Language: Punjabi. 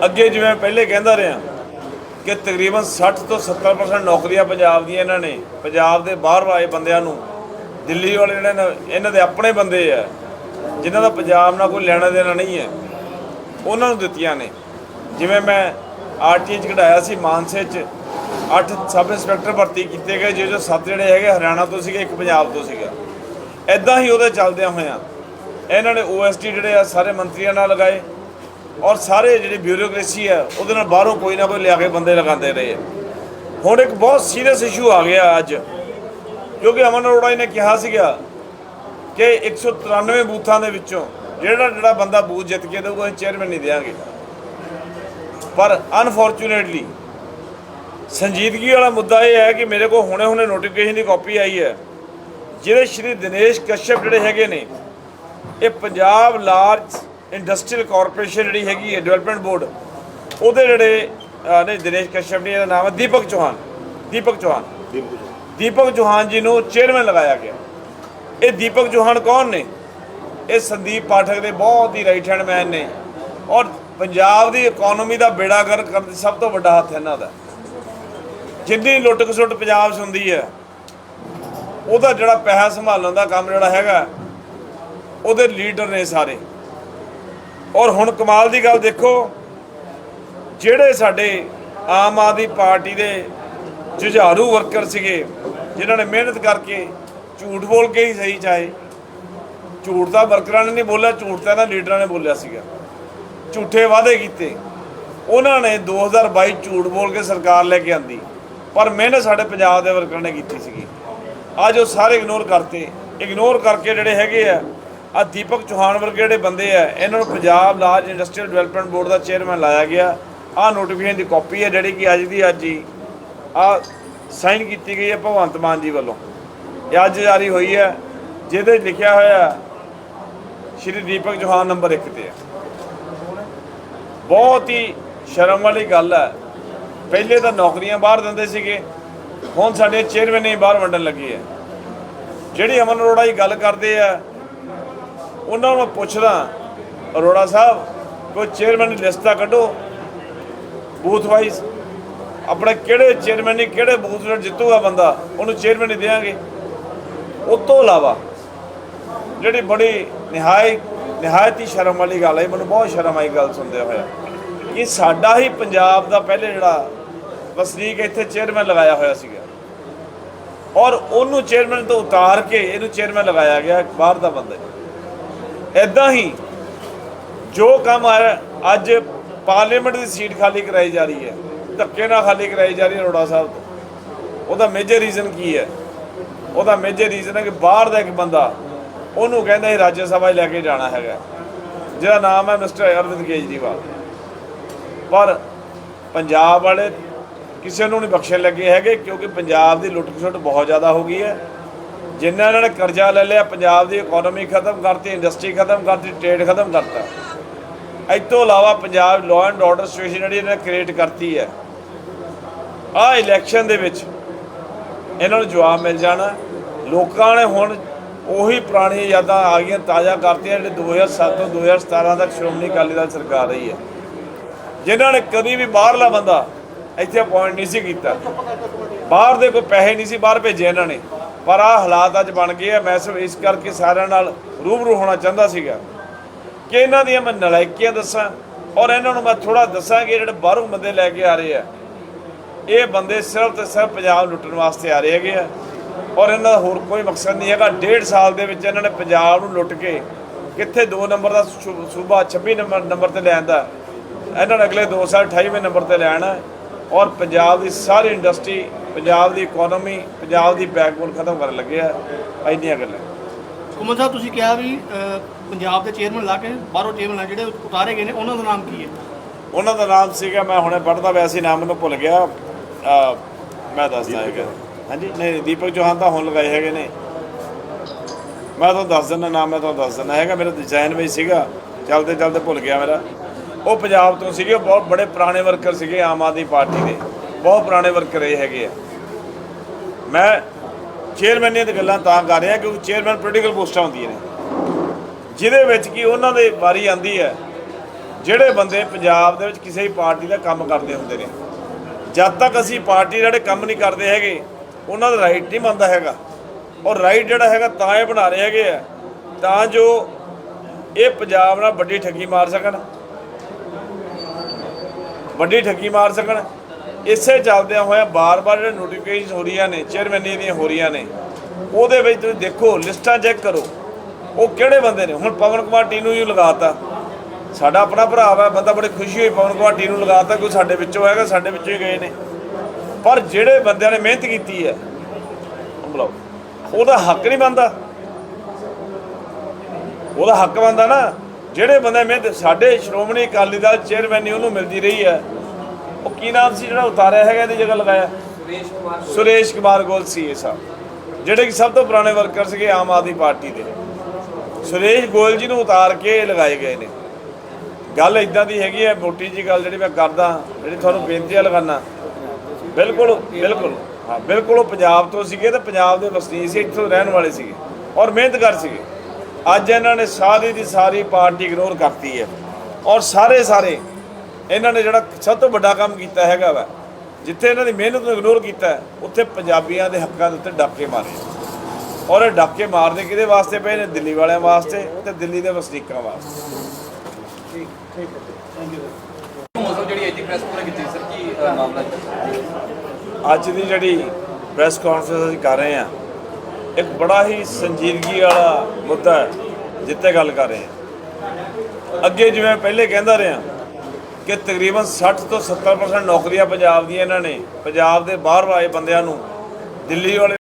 ਅੱਗੇ ਜਿਵੇਂ ਪਹਿਲੇ ਕਹਿੰਦਾ ਰਿਹਾ ਕਿ ਤਕਰੀਬਨ 60 ਤੋਂ 70% ਨੌਕਰੀਆਂ ਪੰਜਾਬ ਦੀਆਂ ਇਹਨਾਂ ਨੇ, ਪੰਜਾਬ ਦੇ ਬਾਹਰ ਆਏ ਬੰਦਿਆਂ ਨੂੰ, ਦਿੱਲੀ ਵਾਲੇ ਜਿਹੜੇ ਇਹਨਾਂ ਦੇ ਆਪਣੇ ਬੰਦੇ ਆ, ਜਿਨ੍ਹਾਂ ਦਾ ਪੰਜਾਬ ਨਾਲ ਕੋਈ ਲੈਣਾ ਦੇਣਾ ਨਹੀਂ ਹੈ, ਉਹਨਾਂ ਨੂੰ ਦਿੱਤੀਆਂ ਨੇ। ਜਿਵੇਂ ਮੈਂ ਆਰਟੀ ਚ ਕਢਾਇਆ ਸੀ, ਮਾਨਸੇ ਚ 8 ਸਬ ਇੰਸਪੈਕਟਰ ਭਰਤੀ ਕੀਤੇ ਗਏ, ਜਿਹਦੇ ਚੋਂ ਸੱਤ ਜਿਹੜੇ ਹੈਗੇ ਹਰਿਆਣਾ ਤੋਂ ਸੀਗੇ, ਇੱਕ ਪੰਜਾਬ ਤੋਂ ਸੀਗਾ। ਐਦਾਂ ਹੀ ਉਹਦੇ ਚੱਲਦਿਆਂ ਹੋਇਆਂ, ਇਹਨਾਂ ਨੇ ਓਐਸਟੀ ਜਿਹੜੇ ਆ, ਸਾਰੇ ਮੰਤਰੀਆਂ ਨਾਲ ਲਗਾਏ ਔਰ ਸਾਰੇ ਜਿਹੜੀ ਬਿਊਰੋਕ੍ਰੇਸੀ ਹੈ, ਉਹਦੇ ਨਾਲ ਬਾਹਰੋਂ ਕੋਈ ਨਾ ਕੋਈ ਲਿਆ ਕੇ ਬੰਦੇ ਲਗਾਉਂਦੇ ਰਹੇ ਆ। ਹੁਣ ਇੱਕ ਬਹੁਤ ਸੀਰੀਅਸ ਇਸ਼ੂ ਆ ਗਿਆ ਅੱਜ। ਕਿਉਂਕਿ ਅਮਨ ਅਰੋੜਾ ਜੀ ਨੇ ਕਿਹਾ ਸੀਗਾ ਕਿ 193 ਬੂਥਾਂ ਦੇ ਵਿੱਚੋਂ ਜਿਹੜਾ ਜਿਹੜਾ ਬੰਦਾ ਬੂਥ ਜਿੱਤ ਕੇ ਦੇਊਗਾ, ਅਸੀਂ ਚੇਅਰਮੈਨ ਨਹੀਂ ਦੇਵਾਂਗੇ ਪਰ ਅਨਫੋਰਚੂਨੇਟਲੀ ਸੰਜੀਦਗੀ ਵਾਲਾ ਮੁੱਦਾ ਇਹ ਹੈ ਕਿ ਮੇਰੇ ਕੋਲ ਹੁਣੇ ਹੁਣੇ ਨੋਟੀਫਿਕੇਸ਼ਨ ਦੀ ਕਾਪੀ ਆਈ ਹੈ। ਜਿਹੜੇ ਸ਼੍ਰੀ ਦਿਨੇਸ਼ ਕਸ਼ਯਪ ਜਿਹੜੇ ਹੈਗੇ ਨੇ, ਇਹ ਪੰਜਾਬ ਲਾਰਜ ਇੰਡਸਟਰੀਅਲ ਕਾਰਪੋਰੇਸ਼ਨ ਜਿਹੜੀ ਹੈਗੀ ਹੈ ਡਿਵੈਲਪਮੈਂਟ ਬੋਰਡ ਉਹਦੇ ਜਿਹੜੇ ਨਹੀਂ ਦਿਨੇਸ਼ ਕਸ਼ਯਪ ਨਹੀਂ ਇਹਦਾ ਨਾਮ ਹੈ ਦੀਪਕ ਚੌਹਾਨ ਦੀਪਕ ਚੌਹਾਨ। ਦੀਪਕ ਚੌਹਾਨ। ਜੀ ਨੂੰ ਚੇਅਰਮੈਨ ਲਗਾਇਆ ਗਿਆ। ਇਹ ਦੀਪਕ ਚੌਹਾਨ ਕੌਣ ਨੇ? ਇਹ ਸੰਦੀਪ ਪਾਠਕ ਦੇ ਬਹੁਤ ਹੀ ਰਾਈਟ ਹੈਂਡ ਮੈਨ ਨੇ। ਔਰ ਪੰਜਾਬ ਦੀ ਇਕਨੋਮੀ ਦਾ ਬੇੜਾ ਗਰਕ ਕਰਨ ਦਾ ਸਭ ਤੋਂ ਵੱਡਾ ਹੱਥ ਇਹਨਾਂ ਦਾ। ਜਿੰਨੀ ਲੁੱਟ ਖਸੁੱਟ ਪੰਜਾਬ 'ਚ ਹੁੰਦੀ ਹੈ ਉਹਦਾ ਜਿਹੜਾ ਪੈਸਾ ਸੰਭਾਲਣ ਦਾ ਕੰਮ ਜਿਹੜਾ ਹੈਗਾ ਉਹਦੇ ਲੀਡਰ ਨੇ ਸਾਰੇ। ਔਰ ਹੁਣ ਕਮਾਲ ਦੀ ਗੱਲ ਦੇਖੋ, ਜਿਹੜੇ ਸਾਡੇ ਆਮ ਆਦਮੀ ਪਾਰਟੀ ਦੇ ਜੁਝਾਰੂ ਵਰਕਰ ਸੀਗੇ, ਜਿਨ੍ਹਾਂ ਨੇ ਮਿਹਨਤ ਕਰਕੇ ਝੂਠ ਬੋਲ ਕੇ ਹੀ ਸਹੀ ਚਾਹੇ, ਝੂਠ ਤਾਂ ਵਰਕਰਾਂ ਨੇ ਨਹੀਂ ਬੋਲਿਆ, ਝੂਠ ਤਾਂ ਇਹਨਾਂ ਲੀਡਰਾਂ ਨੇ ਬੋਲਿਆ ਸੀਗਾ। ਝੂਠੇ ਵਾਅਦੇ ਕੀਤੇ। ਉਹਨਾਂ ਨੇ 2022 ਝੂਠ ਬੋਲ ਕੇ ਸਰਕਾਰ ਲੈ ਕੇ ਆਂਦੀ, ਪਰ ਮਿਹਨਤ ਸਾਡੇ ਪੰਜਾਬ ਦੇ ਵਰਕਰਾਂ ਨੇ ਕੀਤੀ ਸੀਗੀ। ਅੱਜ ਉਹ ਸਾਰੇ ਇਗਨੋਰ ਕਰਤੇ। ਇਗਨੋਰ ਕਰਕੇ ਜਿਹੜੇ ਹੈਗੇ ਆ ਆ ਦੀਪਕ ਚੌਹਾਨ ਵਰਗੇ ਜਿਹੜੇ ਬੰਦੇ ਆ, ਇਹਨਾਂ ਨੂੰ Punjab large industrial development board ਦਾ ਚੇਅਰਮੈਨ ਲਾਇਆ ਗਿਆ। ਆ ਨੋਟੀਫਿਕੇਸ਼ਨ ਦੀ ਕਾਪੀ ਹੈ ਜਿਹੜੀ ਕਿ ਅੱਜ ਦੀ ਅੱਜ ਹੀ ਆ ਸਾਈਨ ਕੀਤੀ ਗਈ ਹੈ ਭਗਵੰਤ ਮਾਨ ਜੀ ਵੱਲੋਂ। ਇਹ ਅੱਜ ਜਾਰੀ ਹੋਈ ਹੈ, ਜਿਹਦੇ ਲਿਖਿਆ ਹੋਇਆ ਸ਼੍ਰੀ ਦੀਪਕ ਚੌਹਾਨ ਨੰਬਰ 1 ਤੇ ਹੈ। ਬਹੁਤ ਹੀ ਸ਼ਰਮ ਵਾਲੀ ਗੱਲ ਹੈ। ਪਹਿਲੇ ਤਾਂ ਨੌਕਰੀਆਂ ਬਾਹਰ ਦਿੰਦੇ ਸੀਗੇ, ਹੁਣ ਸਾਡੇ ਚੇਅਰਮੈਨ ਹੀ ਬਾਹਰ ਵੰਡਣ ਲੱਗੇ ਆ ਜਿਹੜੀ ਅਮਨ ਅਰੋੜਾ ਜੀ ਗੱਲ ਕਰਦੇ ਆ ਉਹਨਾਂ ਨੂੰ ਮੈਂ ਪੁੱਛਦਾ, ਅਰੋੜਾ ਸਾਹਿਬ, ਕੋਈ ਚੇਅਰਮੈਨ ਦੀ ਲਿਸਟ ਤਾਂ ਕੱਢੋ। ਬੂਥ ਵਾਈਜ਼ ਆਪਣੇ ਕਿਹੜੇ ਚੇਅਰਮੈਨ ਨੇ, ਕਿਹੜੇ ਬੂਥ ਨਾਲ ਜਿੱਤੂਗਾ ਬੰਦਾ, ਉਹਨੂੰ ਚੇਅਰਮੈਨ ਹੀ ਦੇਵਾਂਗੇ। ਉਸ ਤੋਂ ਇਲਾਵਾ, ਜਿਹੜੀ ਬੜੀ ਨਿਹਾਇ ਨਿਹਾਇਤ ਹੀ ਸ਼ਰਮ ਵਾਲੀ ਗੱਲ ਹੈ, ਮੈਨੂੰ ਬਹੁਤ ਸ਼ਰਮ ਆਈ ਗੱਲ ਸੁਣਦੇ ਹੋਇਆ, ਕਿ ਸਾਡਾ ਹੀ ਪੰਜਾਬ ਦਾ ਪਹਿਲੇ ਜਿਹੜਾ ਵਸਨੀਕ ਇੱਥੇ ਚੇਅਰਮੈਨ ਲਗਾਇਆ ਹੋਇਆ ਸੀਗਾ। ਔਰ ਉਹਨੂੰ ਚੇਅਰਮੈਨ ਤੋਂ ਉਤਾਰ ਕੇ ਇਹਨੂੰ ਚੇਅਰਮੈਨ ਲਗਾਇਆ ਗਿਆ, ਬਾਹਰ ਦਾ ਬੰਦਾ। ਐਦਾਂ ਹੀ ਜੋ ਕੰਮ ਆ ਅੱਜ ਪਾਰਲੀਮੈਂਟ ਦੀ ਸੀਟ ਖਾਲੀ ਕਰਾਈ ਜਾ ਰਹੀ ਹੈ, ਧੱਕੇ ਨਾਲ ਖਾਲੀ ਕਰਾਈ ਜਾ ਰਹੀ ਹੈ ਅਰੋੜਾ ਸਾਹਿਬ ਤੋਂ। ਉਹਦਾ ਮੇਜਰ ਰੀਜ਼ਨ ਕੀ ਹੈ? ਉਹਦਾ ਮੇਜਰ ਰੀਜ਼ਨ ਹੈ ਕਿ ਬਾਹਰ ਦਾ ਇੱਕ ਬੰਦਾ, ਉਹਨੂੰ ਕਹਿੰਦਾ ਇਹ ਰਾਜ ਸਭਾ ਲੈ ਕੇ ਜਾਣਾ ਹੈਗਾ। ਜਿਹਦਾ ਨਾਮ ਹੈ ਮਿਸਟਰ ਅਰਵਿੰਦ ਕੇਜਰੀਵਾਲ। ਪਰ ਪੰਜਾਬ ਵਾਲੇ ਕਿਸੇ ਨੂੰ ਨਹੀਂ ਬਖਸ਼ਣ ਲੱਗੇ ਹੈਗੇ, ਕਿਉਂਕਿ ਪੰਜਾਬ ਦੀ ਲੁੱਟ ਖਸੁੱਟ ਬਹੁਤ ਜ਼ਿਆਦਾ ਹੋ ਗਈ ਹੈ। ਜਿੰਨਾ ਇਹਨਾਂ ਨੇ ਕਰਜ਼ਾ ਲੈ ਲਿਆ, ਪੰਜਾਬ ਦੀ ਇਕਨੋਮੀ ਖਤਮ ਕਰਤੀ ਇੰਡਸਟਰੀ ਖਤਮ ਕਰਤੀ ਟ੍ਰੇਡ ਖਤਮ ਕਰਤਾ। ਇਸ ਤੋਂ ਇਲਾਵਾ Punjab law and order situation ਜਿਹੜੀ ਇਹਨਾਂ ਨੇ ਕ੍ਰੀਏਟ ਕਰਤੀ ਹੈ। ਆ ਇਲੈਕਸ਼ਨ ਦੇ ਵਿੱਚ ਇਹਨਾਂ ਨੂੰ ਜਵਾਬ ਮਿਲ ਜਾਣਾ। ਲੋਕਾਂ ਨੇ ਹੁਣ ਉਹੀ ਪੁਰਾਣੀਆਂ ਯਾਦਾਂ ਆ ਗਈਆਂ, ਤਾਜ਼ਾ ਕਰਤੀਆਂ, ਜਿਹੜੇ 2007 ਤੋਂ 2017 ਤੱਕ ਸ਼੍ਰੋਮਣੀ ਅਕਾਲੀ ਦਲ ਸਰਕਾਰ ਰਹੀ ਹੈ। ਜਿਨ੍ਹਾਂ ਨੇ ਕਦੀ ਵੀ ਬਾਹਰਲਾ ਬੰਦਾ ਇੱਥੇ ਅਪਾਇੰਟ ਨਹੀਂ ਸੀ ਕੀਤਾ। ਬਾਹਰ ਦੇ ਕੋਈ ਪੈਸੇ ਨਹੀਂ ਸੀ, ਬਾਹਰ ਭੇਜੇ ਇਹਨਾਂ ਨੇ। ਪਰ ਆ ਹਾਲਾਤ ਅੱਜ ਬਣ ਗਏ ਆ। ਮੈਂ ਸਿਰਫ ਇਸ ਕਰਕੇ ਸਾਰਿਆਂ ਨਾਲ ਰੂਬਰੂ ਹੋਣਾ ਚਾਹੁੰਦਾ ਸੀਗਾ ਕਿ ਇਹਨਾਂ ਦੀਆਂ ਮੈਂ ਨਲਾਇਕੀਆਂ ਦੱਸਾਂ ਔਰ ਇਹਨਾਂ ਨੂੰ ਮੈਂ ਥੋੜਾ ਦੱਸਾਂ ਕਿ ਜਿਹੜੇ ਬਾਹਰੋਂ ਬੰਦੇ ਲੈ ਕੇ ਆ ਰਹੇ ਆ। ਇਹ ਬੰਦੇ ਸਿਰਫ ਤੇ ਸਿਰਫ ਪੰਜਾਬ ਲੁੱਟਣ ਵਾਸਤੇ ਆ ਰਹੇ ਹੈਗੇ ਆ ਔਰ ਇਹਨਾਂ ਦਾ ਹੋਰ ਕੋਈ ਮਕਸਦ ਨਹੀਂ ਹੈਗਾ। ਡੇਢ ਸਾਲ ਦੇ ਵਿੱਚ ਇਹਨਾਂ ਨੇ ਪੰਜਾਬ ਨੂੰ ਲੁੱਟ ਕੇ ਕਿੱਥੇ 2 ਨੰਬਰ ਦਾ ਸੂ- ਸੂਬਾ 26 ਨੰਬਰ ਨੰਬਰ ਤੇ ਲੈਣ ਦਾ ਇਹਨਾਂ ਨੇ ਅਗਲੇ 2 ਸਾਲ 28ਵੇਂ ਨੰਬਰ ਤੇ ਲੈਣਾ ਔਰ ਪੰਜਾਬ ਦੀ ਸਾਰੀ ਇੰਡਸਟਰੀ ਪੰਜਾਬ ਦੀ ਇਕਨੋਮੀ ਪੰਜਾਬ ਦੀ ਬੈਕਬੋਨ ਖਤਮ ਕਰਨ ਲੱਗੇ ਆ। ਇੰਨੀਆਂ ਗੱਲਾਂ। ਕੁਮਨ ਸਾਹਿਬ ਤੁਸੀਂ ਕਿਹਾ ਵੀ ਪੰਜਾਬ ਦੇ ਚੇਅਰਮੈਨ ਲਾ ਕੇ ਬਾਹਰੋਂ ਚੇਅਰਮੈਨ ਜਿਹੜੇ ਉਤਾਰੇ ਗਏ ਨੇ ਉਹਨਾਂ ਦਾ ਨਾਮ ਕੀ ਹੈ? ਉਹਨਾਂ ਦਾ ਨਾਮ ਸੀਗਾ ਮੈਂ ਹੁਣੇ ਪੜਦਾ ਵੈਸੇ ਨਾਮ ਮੈਨੂੰ ਭੁੱਲ ਗਿਆ। ਮੈਂ ਦੱਸਦਾ ਹੈਗਾ ਹਾਂਜੀ ਨਹੀਂ ਦੀਪਕ ਚੌਹਾਨ ਤਾਂ ਹੁਣ ਲਗਾਏ ਹੈਗੇ ਨੇ। ਮੈਂ ਤੁਹਾਨੂੰ ਦੱਸ ਦਿੰਦਾ ਨਾਮ ਮੈਂ ਤੁਹਾਨੂੰ ਦੱਸ ਦਿੰਦਾ ਹੈਗਾ। ਮੇਰਾ ਡਿਜ਼ਾਈਨ ਵਿੱਚ ਸੀਗਾ। ਚਲਦੇ ਚਲਦੇ ਭੁੱਲ ਗਿਆ ਮੇਰਾ। ਉਹ ਪੰਜਾਬ ਤੋਂ ਸੀਗੇ, ਉਹ ਬਹੁਤ ਬੜੇ ਪੁਰਾਣੇ ਵਰਕਰ ਸੀਗੇ ਆਮ ਆਦਮੀ ਪਾਰਟੀ ਦੇ। ਬਹੁਤ ਪੁਰਾਣੇ ਵਰਕਰ ਰਹੇ ਹੈਗੇ ਆ। ਮੈਂ ਚੇਅਰਮੈਨ ਦੀਆਂ ਗੱਲਾਂ ਤਾਂ ਕਰ ਰਿਹਾ ਕਿਉਂਕਿ ਚੇਅਰਮੈਨ ਪੋਲੀਟੀਕਲ ਪੋਸਟਾਂ ਹੁੰਦੀਆਂ ਨੇ। ਜਿਹਦੇ ਵਿੱਚ ਕੀ ਉਹਨਾਂ ਦੇ ਵਾਰੀ ਆਂਦੀ ਹੈ, ਜਿਹੜੇ ਬੰਦੇ ਪੰਜਾਬ ਦੇ ਵਿੱਚ ਕਿਸੇ ਵੀ ਪਾਰਟੀ ਦਾ ਕੰਮ ਕਰਦੇ ਹੁੰਦੇ ਨੇ। ਜਦ ਤੱਕ ਅਸੀਂ ਪਾਰਟੀ ਜਿਹੜੇ ਕੰਮ ਨਹੀਂ ਕਰਦੇ ਹੈਗੇ, ਉਹਨਾਂ ਦਾ ਰਾਈਟ ਨਹੀਂ ਮੰਨਦਾ ਹੈਗਾ। ਔਰ ਰਾਈਟ ਜਿਹੜਾ ਹੈਗਾ ਤਾਂ ਇਹ ਬਣਾ ਰਹੇ ਹੈਗੇ ਆ, ਤਾਂ ਜੋ ਇਹ ਪੰਜਾਬ ਨਾਲ ਵੱਡੀ ਠੱਗੀ ਮਾਰ ਸਕਣ। ਵੱਡੀ ਠੱਗੀ ਮਾਰ ਸਕਣ। ਇਸੇ ਚੱਲਦਿਆਂ ਹੋਇਆ ਬਾਰ-ਬਾਰ ਜਿਹੜੇ ਨੋਟੀਫਿਕੇਸ਼ਨ ਹੋ ਰਹੀਆਂ ਨੇ ਚੇਅਰਮੈਨੀ ਦੀਆਂ ਹੋ ਰਹੀਆਂ ਨੇ, ਉਹਦੇ ਵਿੱਚ ਤੁਸੀਂ ਦੇਖੋ, ਲਿਸਟਾਂ ਚੈੱਕ ਕਰੋ। ਉਹ ਕਿਹੜੇ ਬੰਦੇ ਨੇ? ਹੁਣ ਪਵਨ ਕੁਮਾਰ ਟੀਨੂ ਜੀ ਲਗਾਤਾ। ਸਾਡਾ ਆਪਣਾ ਭਰਾ ਵਾ, ਬੰਦਾ ਬੜੀ ਖੁਸ਼ੀ ਹੋਈ ਪਵਨ ਕੁਮਾਰ ਟੀਨੂ ਲਗਾਤਾ, ਕੋਈ ਸਾਡੇ ਵਿੱਚੋਂ ਹੈਗਾ, ਸਾਡੇ ਵਿੱਚੋਂ ਹੀ ਗਏ ਨੇ। ਪਰ ਜਿਹੜੇ ਬੰਦਿਆਂ ਨੇ ਮਿਹਨਤ ਕੀਤੀ ਹੈ ਬੁਲਾਓ। ਉਹਦਾ ਹੱਕ ਨਹੀਂ ਬਣਦਾ। ਉਹਦਾ ਹੱਕ ਬਣਦਾ ਨਾ। ਜਿਹੜੇ ਬੰਦੇ ਮਿਹਨਤ ਸਾਡੇ ਸ਼੍ਰੋਮਣੀ ਅਕਾਲੀ ਦਲ ਚੇਅਰਮੈਨ ਉਹਨੂੰ ਮਿਲਦੀ ਰਹੀ ਹੈ। ਉਹ ਕੀ ਨਾਮ ਸੀ ਜਿਹੜਾ ਉਤਾਰਿਆ ਹੈਗਾ ਇਹਦੀ ਜਗ੍ਹਾ ਲਗਾਇਆ? ਸੁਰੇਸ਼ ਕੁਮਾਰ ਗੋਲ ਸੀਏ ਸਾਹਿਬ ਜਿਹੜੇ ਕਿ ਸਭ ਤੋਂ ਪੁਰਾਣੇ ਵਰਕਰ ਸੀਗੇ ਆਮ ਆਦਮੀ ਪਾਰਟੀ ਦੇ। ਸੁਰੇਸ਼ ਗੋਇਲ ਜੀ ਨੂੰ ਉਤਾਰ ਕੇ ਲਗਾਏ ਗਏ ਨੇ। ਗੱਲ ਇਦਾਂ ਦੀ ਹੈਗੀ ਹੈ ਮੋਟੀ ਜੀ ਗੱਲ ਜਿਹੜੀ ਮੈਂ ਕਰਦਾ ਜਿਹੜੀ ਤੁਹਾਨੂੰ ਬੇਨਤੀਆਂ ਲਗਾਨਾ। ਬਿਲਕੁਲ ਬਿਲਕੁਲ। ਹਾਂ ਬਿਲਕੁਲ ਉਹ ਪੰਜਾਬ ਤੋਂ ਸੀਗੇ ਤੇ ਪੰਜਾਬ ਦੇ ਵਸਨੀਕ ਸੀ ਇੱਥੋਂ ਰਹਿਣ ਵਾਲੇ ਸੀਗੇ ਔਰ ਮਿਹਨਤਗਰ ਸੀਗੇ। ਅੱਜ ਇਹਨਾਂ ਨੇ ਸਾਰੀ ਦੀ ਸਾਰੀ ਪਾਰਟੀ ਇਗਨੋਰ ਕਰਤੀ ਹੈ। ਔਰ ਸਾਰੇ ਸਾਰੇ ਇਹਨਾਂ ਨੇ ਜਿਹੜਾ ਸਭ ਤੋਂ ਵੱਡਾ ਕੰਮ ਕੀਤਾ ਹੈਗਾ ਵਾ ਜਿੱਥੇ ਇਹਨਾਂ ਦੀ ਮਿਹਨਤ ਨੂੰ ਇਗਨੋਰ ਕੀਤਾ ਉੱਥੇ ਪੰਜਾਬੀਆਂ ਦੇ ਹੱਕਾਂ ਦੇ ਉੱਤੇ ਡਾਕੇ ਮਾਰੇ। ਔਰ ਇਹ ਡਾਕੇ ਮਾਰਦੇ ਕਿਹਦੇ ਵਾਸਤੇ ਪਏ ਨੇ? ਦਿੱਲੀ ਵਾਲਿਆਂ ਵਾਸਤੇ ਤੇ ਦਿੱਲੀ ਦੇ ਵਸਨੀਕਾਂ ਵਾਸਤੇ। ਮੌਸਮ ਜਿਹੜੀ ਅੱਜ ਦੀ ਪ੍ਰੈਸ ਕੋਲ ਕੀਤੀ ਸਰ ਕੀ ਮਾਮਲਾ ਅੱਜ ਦੀ ਜਿਹੜੀ ਪ੍ਰੈਸ ਕਾਨਫਰੰਸ ਅਸੀਂ ਕਰ ਰਹੇ ਹਾਂ ਇੱਕ ਬੜਾ ਹੀ ਸੰਜੀਦਗੀ ਵਾਲਾ ਮੁੱਦਾ ਹੈ, ਜਿੱਤੇ ਗੱਲ ਕਰ ਰਹੇ ਹਾਂ। ਅੱਗੇ ਜਿਵੇਂ ਪਹਿਲੇ ਕਹਿੰਦਾ ਰਿਹਾ ਕਿ ਤਕਰੀਬਨ 60 ਤੋਂ 70% ਨੌਕਰੀਆਂ ਪੰਜਾਬ ਦੀਆਂ ਇਹਨਾਂ ਨੇ, ਪੰਜਾਬ ਦੇ ਬਾਹਰ ਆਏ ਬੰਦਿਆਂ ਨੂੰ, ਦਿੱਲੀ ਵਾਲੇ